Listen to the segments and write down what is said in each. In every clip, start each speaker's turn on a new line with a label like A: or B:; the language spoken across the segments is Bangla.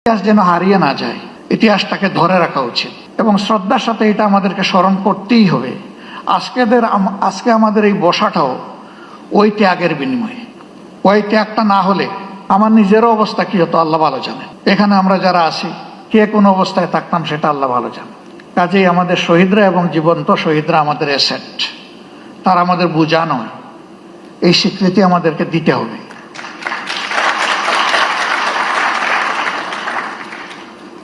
A: ইতিহাস যেন হারিয়ে না যায়, ইতিহাসটাকে ধরে রাখা উচিত। এবং শ্রদ্ধার সাথে এটা আমাদেরকে স্মরণ করতেই হবে। আজকেদের আজকে আমাদের এই বসাটাও ওই ত্যাগের বিনিময়ে। ওই ত্যাগটা না হলে আমার নিজেরও অবস্থা কি হতো, আল্লাহ ভালো জানে এখানে আমরা যারা আছি, কে কোন অবস্থায় থাকতাম সেটা আল্লাহ ভালো জানে কাজেই আমাদের শহীদরা এবং জীবন্ত শহীদরা আমাদের অ্যাসেট। তারা আমাদের বোঝা নয়। এই স্বীকৃতি আমাদেরকে দিতে হবে।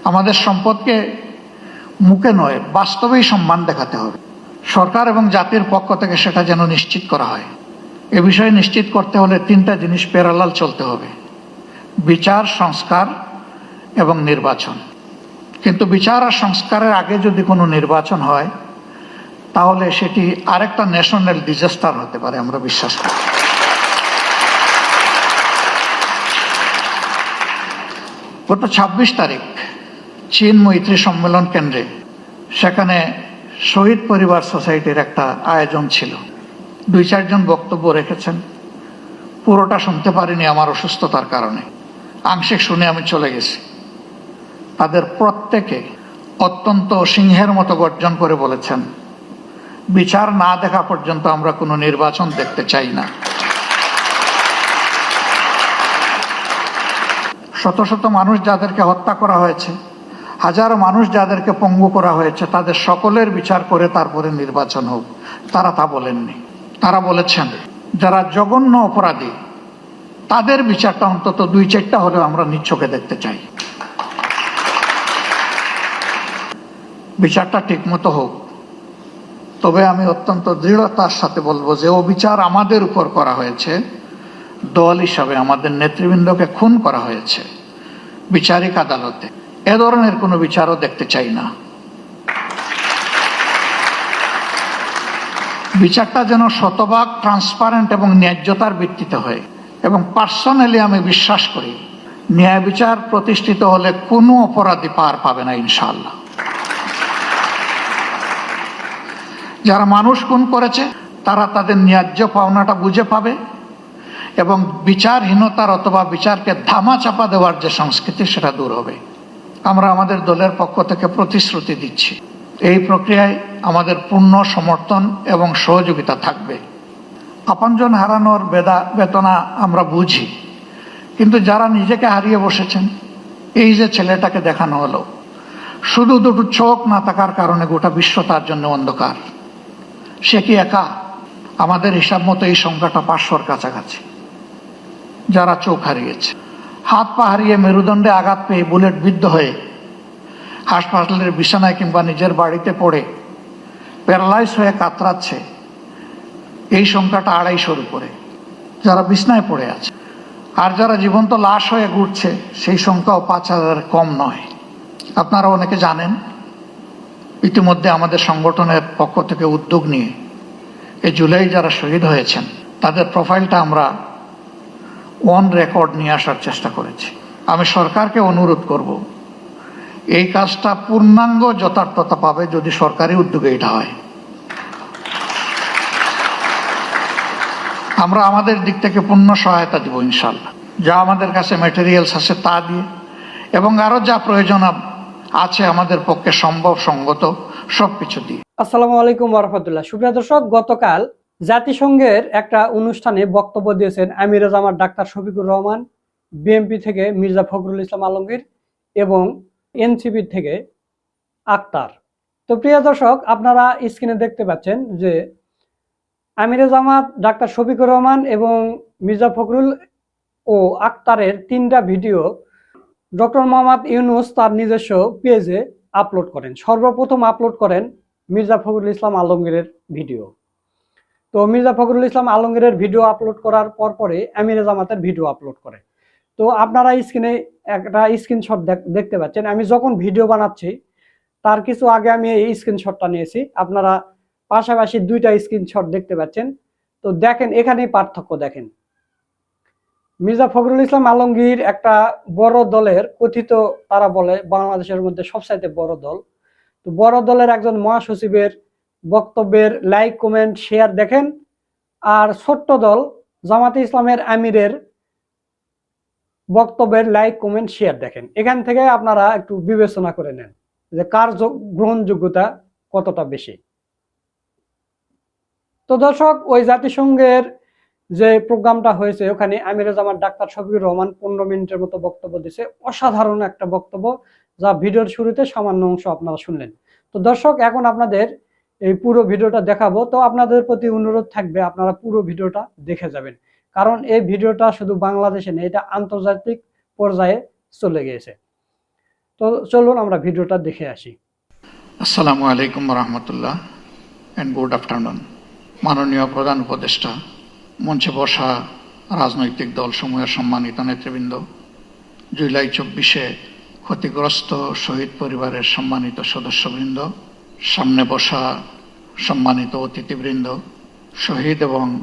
A: আমাদের সম্পদকে মুখে নয়, বাস্তবেই সম্মান দেখাতে হবে। সরকার এবং জাতির পক্ষ থেকে সেটা যেন নিশ্চিত করা হয়। এ বিষয়ে নিশ্চিত করতে হলে তিনটা জিনিস প্যারালাল চলতে হবে। বিচার, সংস্কার এবং নির্বাচন। কিন্তু বিচার আর সংস্কারের আগে যদি কোনো নির্বাচন হয়, তাহলে সেটি আরেকটা ন্যাশনাল ডিজাস্টার হতে পারে, আমরা বিশ্বাস করি। গত ছাব্বিশ তারিখ চীন মৈত্রী সম্মেলন কেন্দ্রে। সেখানে শহীদ পরিবার সোসাইটির একটা আয়োজন ছিল। দুই চারজন বক্তব্য রেখেছেন। পুরোটা শুনতে পারিনি আমার অসুস্থতার কারণে। আংশিক শুনে আমি চলে গেছি। তাদের প্রত্যেকে অত্যন্ত সিংহের মতো গর্জন করে বলেছেন, বিচার না দেখা পর্যন্ত আমরা কোনো নির্বাচন দেখতে চাই না। শত শত মানুষ যাদেরকে হত্যা করা হয়েছে হাজারো মানুষ যাদেরকে পঙ্গু করা হয়েছে, তাদের সকলের বিচার করে তারপরে নির্বাচন হোক। তারা তা বলেননি। তারা বলেছেন, যারা জঘন্য অপরাধী, তাদের বিচারটা অন্তত দুই চারটা হলেও আমরা নিচ্ছকে দেখতে চাই। বিচারটা ঠিকমতো হোক। তবে আমি অত্যন্ত দৃঢ়তার সাথে বলব যে, ও বিচার আমাদের উপর করা হয়েছে। দল হিসাবে আমাদের নেতৃবৃন্দকে খুন করা হয়েছে। বিচারিক আদালতে। এ ধরনের কোনো বিচারও দেখতে চাই না। বিচারটা যেন শতভাগ ট্রান্সপারেন্ট এবং ন্যায্যতার ভিত্তিতে হয় এবং পার্সোনালি আমি বিশ্বাস করি, ন্যায় বিচার প্রতিষ্ঠিত হলে কোনো অপরাধী পার পাবে না ইনশাল্লাহ যারা মানুষ খুন করেছে, তারা তাদের ন্যায্য পাওনাটা বুঝে পাবে এবং বিচারহীনতার অথবা বিচারকে ধামা চাপা দেওয়ার যে সংস্কৃতি, সেটা দূর হবে। আমরা আমাদের দলের পক্ষ থেকে প্রতিশ্রুতি দিচ্ছি। এই প্রক্রিয়ায় আমাদের পূর্ণ সমর্থন এবং সহযোগিতা থাকবে। আপনজন হারানোর বেদা, বেদনা আমরা বুঝি। কিন্তু যারা নিজেকে হারিয়ে বসেছেন, এই যে ছেলেটাকে দেখানো হলো, শুধু দুটো চোখ না থাকার কারণে গোটা বিশ্ব তার জন্য অন্ধকার। সে কি একা? আমাদের হিসাব মতো এই সংখ্যাটা পাঁচশোর কাছাকাছি। যারা চোখ হারিয়েছে। হাত পা হারিয়ে মেরুদণ্ডে আঘাত পেয়ে বুলেট বিদ্ধ হয়ে হাসপাতালের বিছানায় কিংবা নিজের বাড়িতে পড়ে প্যারালাইজ হয়ে কাতরাচ্ছে। এই সংখ্যাটা আড়াইশোর উপরে। যারা বিছনায় পড়ে আছে আর যারা জীবন্ত লাশ হয়ে ঘুরছে, সেই সংখ্যাও পাঁচ হাজার কম নয়। আপনারা অনেকে জানেন, ইতিমধ্যে আমাদের সংগঠনের পক্ষ থেকে উদ্যোগ নিয়ে এই জুলাই যারা শহীদ হয়েছেন, তাদের প্রোফাইলটা আমরা অন রেকর্ড নিয়ে আসার চেষ্টা করেছি। আমি সরকারকে অনুরোধ করব, এই কাজটা পূর্ণাঙ্গ যথার্থতা পাবে যদি সরকারি উদ্যোগে এটা হয়। আমরা আমাদের দিক থেকে পূর্ণ সহায়তা দিব ইনশাল্লাহ যা আমাদের কাছে ম্যাটেরিয়ালস আছে তা দিয়ে, এবং আরও যা প্রয়োজন আছে আমাদের পক্ষে সম্ভব, সঙ্গত, সবকিছু দিয়ে।
B: আসসালামু আলাইকুম রহমতুল্লাহ। সুপ্রিয় দর্শক, গতকাল জাতিসংঘের একটা অনুষ্ঠানে বক্তব্য দিয়েছেন আমির জামার ডাক্তার শফিকুর রহমান বিএমপি থেকে মির্জা ফখরুল ইসলাম আলমগীর এবং এনসিপি থেকে আক্তার। তো প্রিয় দর্শক, আপনারা স্ক্রিনে দেখতে পাচ্ছেন যে আমিরে জামাত ডাক্তার শফিকুর রহমান এবং মির্জা ফখরুল ও আক্তারের তিনটা ভিডিও ডক্টর মোহাম্মদ ইউনুস তার নিজস্ব পেজে আপলোড করেন। সর্বপ্রথম আপলোড করেন মির্জা ফখরুল ইসলাম আলমগীরের ভিডিও। তো মির্জা ফখরুল ইসলাম আলমগীরের ভিডিও আপলোড করার পর পরে আমিরে জামাতের ভিডিও আপলোড করে। তো আপনারা স্ক্রিনে একটা স্ক্রিনশট দেখতে পাচ্ছেন। আমি যখন ভিডিও বানাচ্ছি, তার কিছু আগে আমি এই স্ক্রিনশটটা নিয়েছি। আপনারা পাশাপাশি দুইটা স্ক্রিনশট দেখতে পাচ্ছেন। তো দেখেন, এখানেই পার্থক্য দেখেন। মির্জা ফখরুল ইসলাম আলমগীর একটা বড় দলের কথিত, তারা বলে, বাংলাদেশের মধ্যে সবচাইতে বড় দল। তো বড় দলের একজন মহাসচিবের বক্তব্যের লাইক, কমেন্ট, শেয়ার দেখেন। আর ছোট্ট দল জামাতে ইসলামের আমিরের বক্তব্যের লাইক, কমেন্ট, শেয়ার দেখেন। এখান থেকে আপনারা একটু বিবেচনা করে নেন যে কার গ্রহণযোগ্যতা কতটা বেশি। তো দর্শক, ওই জাতিসংঘের যে প্রোগ্রামটা হয়েছে, ওখানে আমিরে জামার ডাক্তার শফিকুর রহমান পনেরো মিনিটের মতো বক্তব্য দিছে অসাধারণ একটা বক্তব্য যা ভিডিওর শুরুতে সামান্য অংশ আপনারা শুনলেন। তো দর্শক, এখন আপনাদের এই পুরো ভিডিওটা দেখাবো। তো আপনাদের প্রতি অনুরোধ থাকবে, আপনারা পুরো ভিডিওটা দেখে যাবেন। কারণ এই ভিডিওটা শুধু বাংলাদেশে নেই, এটা আন্তর্জাতিক পর্যায়ে চলে গিয়েছে। তো চলুন আমরা ভিডিওটা দেখে আসি।
A: আসসালামু আলাইকুম রহমতুল্লাহ অ্যান্ড গুড আফটারনুন মাননীয় প্রধান উপদেষ্টা, মঞ্চে বসা রাজনৈতিক দলসমূহের সম্মানিত নেতৃবৃন্দ, জুলাই চব্বিশে ক্ষতিগ্রস্ত শহীদ পরিবারের সম্মানিত সদস্যবৃন্দ সামনে বসা সম্মানিত অতিথিবৃন্দ, শহীদ এবং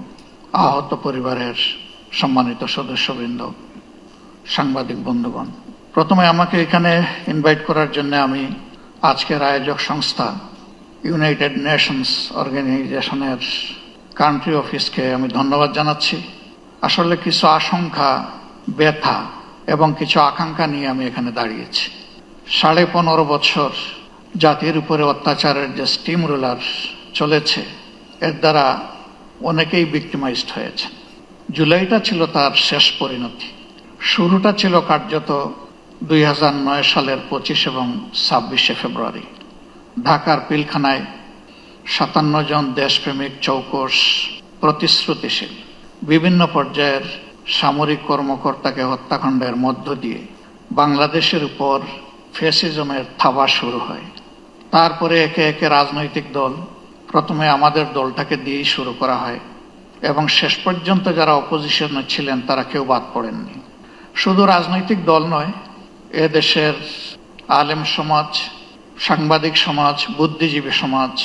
A: আহত পরিবারের সম্মানিত সদস্যবৃন্দ, সাংবাদিক বন্ধুগণ। প্রথমে আমাকে এখানে ইনভাইট করার জন্য আমি আজকের আয়োজক সংস্থা ইউনাইটেড নেশনস অর্গানাইজেশনের কান্ট্রি অফিসকে আমি ধন্যবাদ জানাচ্ছি। আসলে কিছু আশঙ্কা, ব্যথা এবং কিছু আকাঙ্ক্ষা নিয়ে আমি এখানে দাঁড়িয়েছি। সাড়ে পনেরো বছর জাতির উপরে অত্যাচারের যে স্টিম রুলার চলেছে, এর দ্বারা অনেকেই ভিক্টিমাইজড হয়েছে। জুলাইটা ছিল তার শেষ পরিণতি। শুরুটা ছিল কার্যত দুই নয় সালের পঁচিশ এবং ছাব্বিশে ফেব্রুয়ারি। ঢাকার পিলখানায় সাতান্ন জন দেশপ্রেমিক চৌকস প্রতিশ্রুতিশীল। বিভিন্ন পর্যায়ের সামরিক কর্মকর্তাকে হত্যাকাণ্ডের মধ্য দিয়ে বাংলাদেশের উপর ফেসিজমের থাবা শুরু হয়। তারপরে একে একে রাজনৈতিক দল প্রথমে আমাদের দলটাকে দিয়েই শুরু করা হয় এবং শেষ পর্যন্ত যারা অপোজিশনে ছিলেন তারা কেউ বাদ পড়েননি। শুধু রাজনৈতিক দল নয় এ দেশের আলেম সমাজ, সাংবাদিক সমাজ, বুদ্ধিজীবী সমাজ,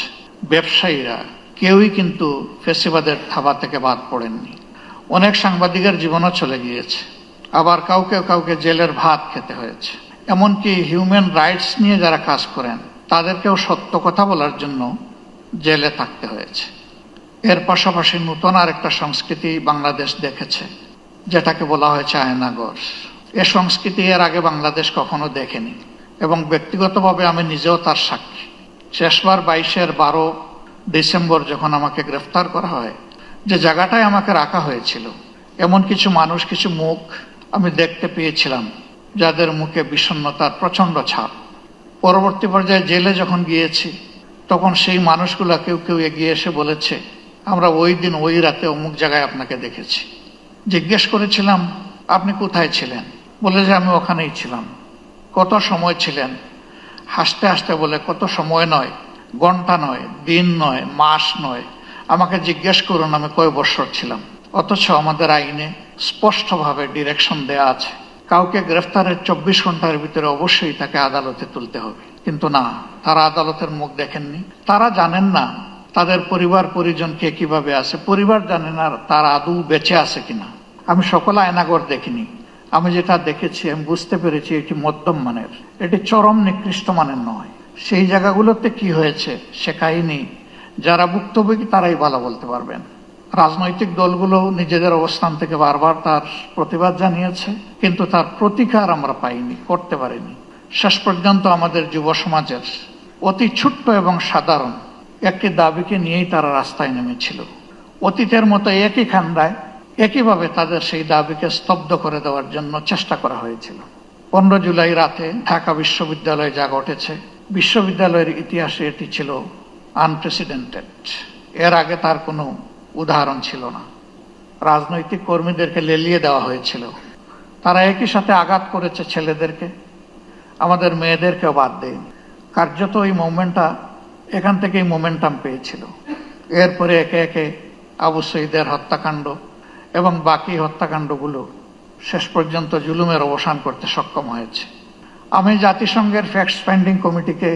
A: ব্যবসায়ীরা কেউই কিন্তু ফেসিবাদের থাবা থেকে বাদ পড়েননি। অনেক সাংবাদিকের জীবনও চলে গিয়েছে। আবার কাউকে কাউকে জেলের ভাত খেতে হয়েছে। এমনকি হিউম্যান রাইটস নিয়ে যারা কাজ করেন তাদেরকেও সত্য কথা বলার জন্য জেলে থাকতে হয়েছে। এর পাশাপাশি নতুন আরেকটা সংস্কৃতি বাংলাদেশ দেখেছে, যেটাকে বলা হয়েছে আয়নাগর। এ সংস্কৃতি এর আগে বাংলাদেশ কখনো দেখেনি এবং ব্যক্তিগতভাবে আমি নিজেও তার সাক্ষী। শেষবার বাইশের বারো ডিসেম্বর যখন আমাকে গ্রেফতার করা হয়, যে জায়গাটায় আমাকে রাখা হয়েছিল, এমন কিছু মানুষ, কিছু মুখ আমি দেখতে পেয়েছিলাম, যাদের মুখে বিষণ্ণতার প্রচণ্ড ছাপ। পরবর্তী পর্যায়ে জেলে যখন গিয়েছি, তখন সেই মানুষগুলা কেউ কেউ এগিয়ে এসে বলেছে, আমরা ওই দিন ওই রাতে অমুক জায়গায় আপনাকে দেখেছি। জিজ্ঞেস করেছিলাম, আপনি কোথায় ছিলেন? বলে যে, আমি ওখানেই ছিলাম। কত সময় ছিলেন? হাসতে হাসতে বলে, কত সময় নয়, ঘণ্টা নয়, দিন নয়, মাস নয়। আমাকে জিজ্ঞেস করুন, আমি কয় বছর ছিলাম? অথচ আমাদের আইনে স্পষ্টভাবে ডিরেকশন দেয়া আছে। কাউকে গ্রেফতারের চব্বিশ ঘণ্টার ভিতরে অবশ্যই তাকে আদালতে তুলতে হবে। কিন্তু না, তারা আদালতের মুখ দেখেননি। তারা জানেন না তাদের পরিবার পরিজন কে কীভাবে আছে। পরিবার জানে না তারা আদৌ বেঁচে আছে কিনা। আমি সকল আয়নাগর দেখিনি। আমি যেটা দেখেছি, আমি বুঝতে পেরেছি এটি মধ্যম মানের। এটি চরম নিকৃষ্ট মানের নয়। সেই জায়গাগুলোতে কি হয়েছে সে কাহিনী যারা ভুক্তভোগী তারাই ভালো বলতে পারবেন। রাজনৈতিক দলগুলো নিজেদের অবস্থান থেকে বারবার তার প্রতিবাদ জানিয়েছে, কিন্তু তার প্রতিকার আমরা পাইনি, করতে পারিনি। শেষ পর্যন্ত আমাদের যুব সমাজের অতি ছোট্ট এবং সাধারণ একটি দাবিকে নিয়েই তারা রাস্তায় নেমেছিল। অতীতের মতো একই খান্ডায় একইভাবে তাদের সেই দাবিকে স্তব্ধ করে দেওয়ার জন্য চেষ্টা করা হয়েছিল। পনেরো জুলাই রাতে ঢাকা বিশ্ববিদ্যালয়ে যা ঘটেছে, বিশ্ববিদ্যালয়ের ইতিহাসে এটি ছিল আনপ্রেসিডেন্টেড এর আগে তার কোনো উদাহরণ ছিল না। রাজনৈতিক কর্মীদেরকে লেলিয়ে দেওয়া হয়েছিল। তারা একই সাথে আঘাত করেছে ছেলেদেরকে। আমাদের মেয়েদেরকেও বাদ দেয়নি। কার্যত এই মুভমেন্টটা এখান থেকেই মোমেন্টাম পেয়েছিল। এরপরে একে একে আবু সঈদের হত্যাকাণ্ড এবং বাকি হত্যাকাণ্ডগুলো শেষ পর্যন্ত জুলুমের অবসান করতে সক্ষম হয়েছে। আমি জাতিসংঘের ফ্যাক্ট ফাইন্ডিং কমিটিকে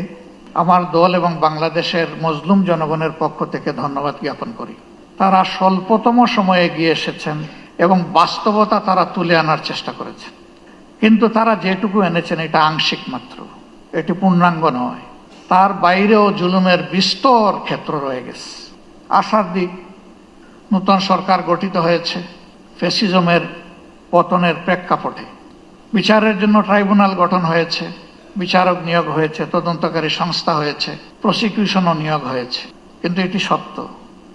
A: আমার দল এবং বাংলাদেশের মজলুম জনগণের পক্ষ থেকে ধন্যবাদ জ্ঞাপন করি। তারা স্বল্পতম সময়ে এগিয়ে এসেছেন এবং বাস্তবতা তারা তুলে আনার চেষ্টা করেছেন। কিন্তু তারা যেটুকু এনেছেন এটা আংশিক মাত্র। এটি পূর্ণাঙ্গ নয়। তার বাইরেও জুলুমের বিস্তর ক্ষেত্র রয়ে গেছে। আশার দিক, নূতন সরকার গঠিত হয়েছে ফেসিজমের পতনের প্রেক্ষাপটে। বিচারের জন্য ট্রাইব্যুনাল গঠন হয়েছে, বিচারক নিয়োগ হয়েছে, তদন্তকারী সংস্থা হয়েছে, প্রসিকিউশনও নিয়োগ হয়েছে। কিন্তু এটি সত্য।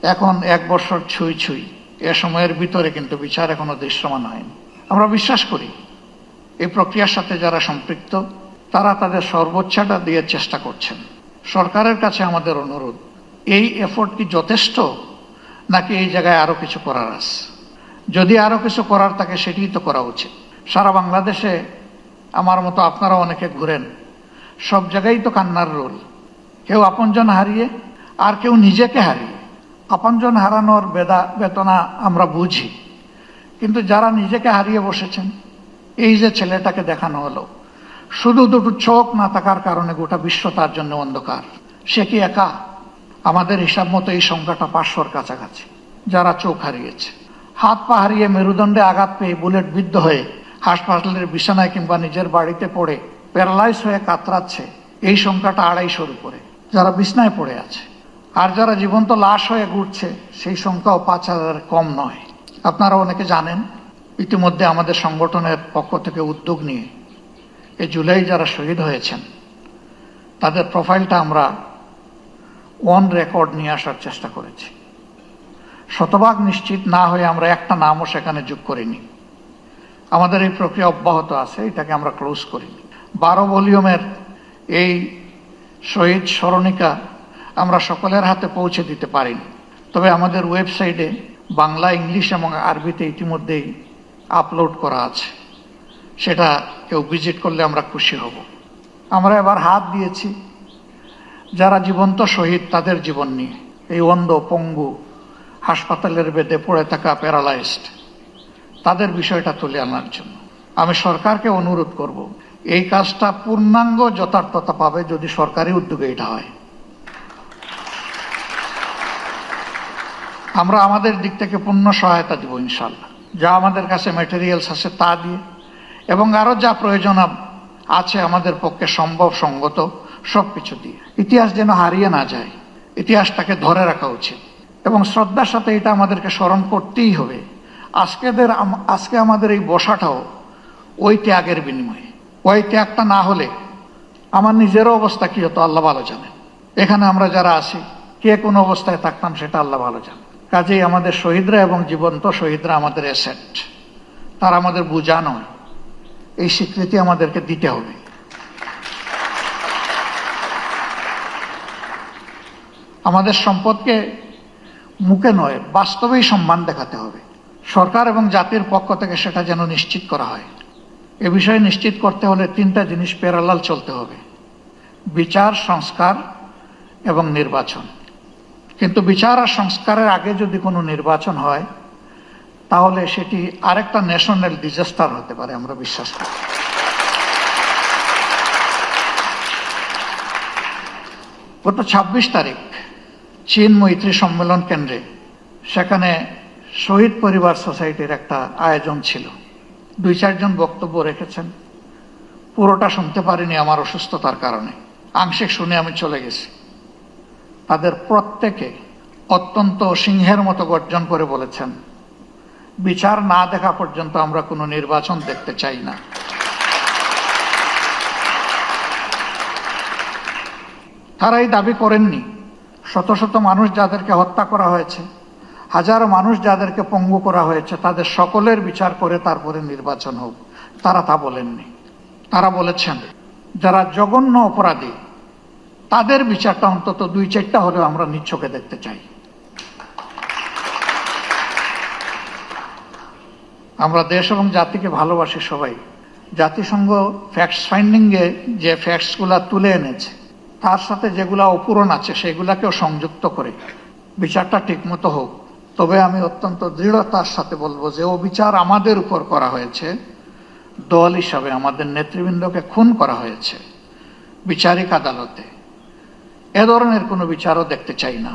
A: এখন এক বছর ছুঁই ছুঁই। এ সময়ের ভিতরে কিন্তু বিচার এখনও দৃশ্যমান হয়নি। আমরা বিশ্বাস করি, এই প্রক্রিয়ার সাথে যারা সম্পৃক্ত, তারা তাদের সর্বোচ্চটা দিয়ে চেষ্টা করছেন। সরকারের কাছে আমাদের অনুরোধ, এই এফোর্ট কি যথেষ্ট, নাকি এই জায়গায় আরও কিছু করার আছে? যদি আরও কিছু করার থাকে, সেটিই তো করা উচিত। সারা বাংলাদেশে, আমার মতো আপনারা অনেকে ঘুরেন, সব জায়গায় তো কান্নার রোল। কেউ আপনজন হারিয়ে, আর কেউ নিজেকে হারিয়ে। আপনজন হারানোর বেদা বেদনা আমরা বুঝি। কিন্তু যারা নিজেকে হারিয়ে বসেছেন, এই যে ছেলেটাকে দেখানো হলো, শুধু দুটো চোখ না থাকার কারণে গোটা বিশ্ব তার জন্য অন্ধকার। সে কি একা? আমাদের হিসাব মতো এই সংখ্যাটা পাঁচশোর কাছাকাছি, যারা চোখ হারিয়েছে। হাত পা হারিয়ে মেরুদণ্ডে আঘাত পেয়ে বুলেট বিদ্ধ হয়ে হাসপাতালের বিছানায় কিংবা নিজের বাড়িতে পড়ে প্যারালাইজ হয়ে কাতরাচ্ছে, এই সংখ্যাটা আড়াইশোর উপরে, যারা বিছনায় পড়ে আছে। আর যারা জীবন্ত লাশ হয়ে ঘুরছে, সেই সংখ্যাও পাঁচ হাজার কম নয়। আপনারা অনেকে জানেন, ইতিমধ্যে আমাদের সংগঠনের পক্ষ থেকে উদ্যোগ নিয়ে এই জুলাই যারা শহীদ হয়েছেন, তাদের প্রোফাইলটা আমরা অন রেকর্ড নিয়ে আসার চেষ্টা করেছি। শতভাগ নিশ্চিত না হয়ে আমরা একটা নামও সেখানে যোগ করিনি। আমাদের এই প্রক্রিয়া অব্যাহত আছে, এটাকে আমরা ক্লোজ করিনি। বারো ভলিউমের এই শহীদ স্মরণিকা আমরা সকলের হাতে পৌঁছে দিতে পারিনি। তবে আমাদের ওয়েবসাইটে বাংলা, ইংলিশ এবং আরবিতে ইতিমধ্যেই আপলোড করা আছে। সেটা কেউ ভিজিট করলে আমরা খুশি হব। আমরা এবার হাত দিয়েছি যারা জীবন্ত শহীদ তাদের জীবন নিয়ে। এই অন্ধ, পঙ্গু, হাসপাতালের বেদে পড়ে থাকা প্যারালাইজড, তাদের বিষয়টা তুলে আনার জন্য। আমি সরকারকে অনুরোধ করব, এই কাজটা পূর্ণাঙ্গ যথার্থতা পাবে যদি সরকারি উদ্যোগে এটা হয়। আমরা আমাদের দিক থেকে পূর্ণ সহায়তা দিব ইনশাল্লাহ যা আমাদের কাছে ম্যাটেরিয়ালস আছে তা দিয়ে। এবং আরও যা প্রয়োজন আছে আমাদের পক্ষে সম্ভব, সঙ্গত সব কিছু দিয়ে। ইতিহাস যেন হারিয়ে না যায়, ইতিহাসটাকে ধরে রাখা উচিত। এবং শ্রদ্ধার সাথে এটা আমাদেরকে স্মরণ করতেই হবে। আজকেদের আজকে আমাদের এই বসাটাও ওই ত্যাগের বিনিময়ে। ওই ত্যাগটা না হলে আমার নিজেরও অবস্থা কী হতো, আল্লাহ ভালো জানেন। এখানে আমরা যারা আছি, কে কোন অবস্থায় থাকতাম সেটা আল্লাহ ভালো জানেন। কাজেই আমাদের শহীদরা এবং জীবন্ত শহীদরা আমাদের অ্যাসেট। তারা আমাদের বোঝা নয়। এই স্বীকৃতি আমাদেরকে দিতে হবে। আমাদের সম্পদকে মুখে নয়, বাস্তবেই সম্মান দেখাতে হবে। সরকার এবং জাতির পক্ষ থেকে সেটা যেন নিশ্চিত করা হয়। এ বিষয়ে নিশ্চিত করতে হলে তিনটা জিনিস প্যারালাল চলতে হবে। বিচার, সংস্কার এবং নির্বাচন। কিন্তু বিচার আর সংস্কারের আগে যদি কোনো নির্বাচন হয়, তাহলে সেটি আরেকটা ন্যাশনাল ডিজাস্টার হতে পারে, আমরা বিশ্বাস করি। গত ছাব্বিশ তারিখ চীন মৈত্রী সম্মেলন কেন্দ্রে, সেখানে শহীদ পরিবার সোসাইটির একটা আয়োজন ছিল। দুই চারজন বক্তব্য রেখেছেন। পুরোটা শুনতে পারিনি আমার অসুস্থতার কারণে। আংশিক শুনে আমি চলে গেছি। তাদের প্রত্যেকে অত্যন্ত সিংহের মতো গর্জন করে বলেছেন, বিচার না দেখা পর্যন্ত আমরা কোনো নির্বাচন দেখতে চাই না। তারা এই দাবি করেননি, শত শত মানুষ যাদেরকে হত্যা করা হয়েছে, হাজারো মানুষ যাদেরকে পঙ্গু করা হয়েছে, তাদের সকলের বিচার করে তারপরে নির্বাচন হোক। তারা তা বলেননি। তারা বলেছেন, যারা জঘন্য অপরাধী তাদের বিচারটা অন্তত দুই চারটা হলেও আমরা নিচ্ছকে দেখতে চাই। আমরা দেশ এবং জাতিকে ভালোবাসি সবাই। জাতিসংঘ ফ্যাক্টস ফাইন্ডিংয়ে যে ফ্যাক্টসগুলা তুলে এনেছে, তার সাথে যেগুলা অপূরণ আছে, সেগুলাকেও সংযুক্ত করে বিচারটা ঠিকমতো হোক। তবে আমি অত্যন্ত দৃঢ়তার সাথে বলব যে, ও বিচার আমাদের উপর করা হয়েছে। দল হিসাবে আমাদের নেতৃবৃন্দকে খুন করা হয়েছে বিচারিক আদালতে। এ ধরনের কোনো বিচারও দেখতে চাই না।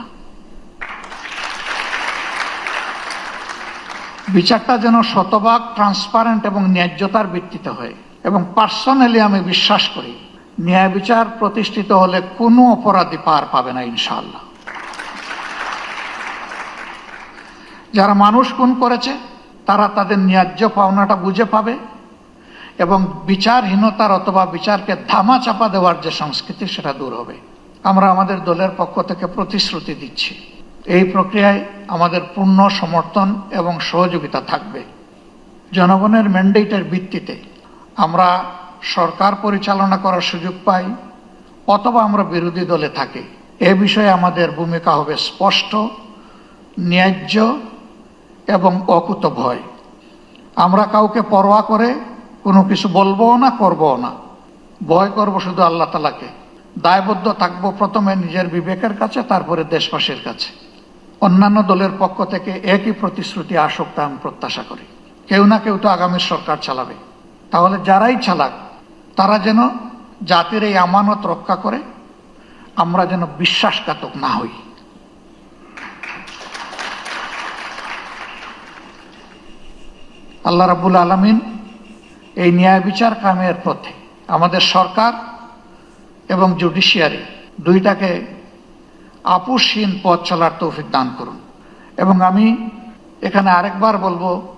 A: বিচারটা যেন শতভাগ ট্রান্সপারেন্ট এবং ন্যায্যতার ভিত্তিতে হয় এবং পার্সোনালি আমি বিশ্বাস করি, ন্যায় বিচার প্রতিষ্ঠিত হলে কোনো অপরাধী পার পাবে না ইনশাল্লাহ যারা মানুষ খুন করেছে, তারা তাদের ন্যায্য পাওনাটা বুঝে পাবে এবং বিচারহীনতার অথবা বিচারকে ধামা চাপা দেওয়ার যে সংস্কৃতি, সেটা দূর হবে। আমরা আমাদের দলের পক্ষ থেকে প্রতিশ্রুতি দিচ্ছি। এই প্রক্রিয়ায় আমাদের পূর্ণ সমর্থন এবং সহযোগিতা থাকবে। জনগণের ম্যান্ডেটের ভিত্তিতে আমরা সরকার পরিচালনা করার সুযোগ পাই অথবা আমরা বিরোধী দলে থাকি। এ বিষয়ে আমাদের ভূমিকা হবে স্পষ্ট, ন্যায্য এবং অকুত ভয় আমরা কাউকে পরোয়া করে কোনো কিছু বলব না করব না। ভয় করব শুধু আল্লাহ তালাকে দায়বদ্ধ থাকব প্রথমে নিজের বিবেকের কাছে, তারপরে দেশবাসীর কাছে। অন্যান্য দলের পক্ষ থেকে একই প্রতিশ্রুতি আসুক তা আমি প্রত্যাশা করি। কেউ না কেউ তো আগামী সরকার চালাবে। তাহলে যারাই চালাক, তারা যেন জাতির এই আমানত রক্ষা করে, আমরা যেন বিশ্বাসঘাতক না হই। আল্লাহ রাবুল আলমিন এই ন্যায় বিচার কামের পথে আমাদের সরকার এবং জুডিশিয়ারি দুইটাকে আপোষহীন পথ চলার তৌফিক দান করুন। এবং আমি এখানে আরেকবার বলব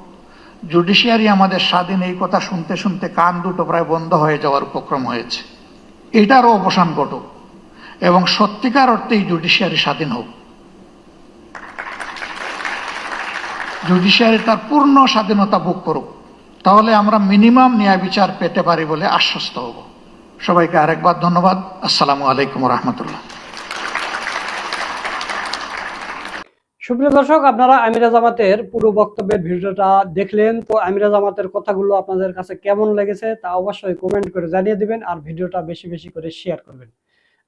A: জুডিশিয়ারি আমাদের স্বাধীন এই কথা শুনতে শুনতে কান দুটো প্রায় বন্ধ হয়ে যাওয়ার উপক্রম হয়েছে। এটারও অবসান ঘটুক এবং সত্যিকার অর্থেই জুডিশিয়ারি স্বাধীন হোক। জুডিশিয়ারি তার পূর্ণ স্বাধীনতা ভোগ করুক। তাহলে আমরা মিনিমাম ন্যায় বিচার পেতে পারি বলে আশ্বস্ত হব। সবাইকে আরেকবার ধন্যবাদ। আসসালামু আলাইকুম রহমতুল্লাহ।
B: সুপ্রিয় দর্শক, আপনারা আমিরা জামাতের পুরো বক্তব্যের ভিডিওটা দেখলেন। তো আমিরা জামাতের কথাগুলো আপনাদের কাছে কেমন লেগেছে তা অবশ্যই কমেন্ট করে জানিয়ে দিবেন আর ভিডিওটা বেশি বেশি করে শেয়ার করবেন।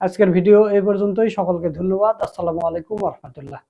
B: আজকের ভিডিও এই পর্যন্তই। সকলকে ধন্যবাদ। আসসালামু আলাইকুম রহমতুল্লাহ।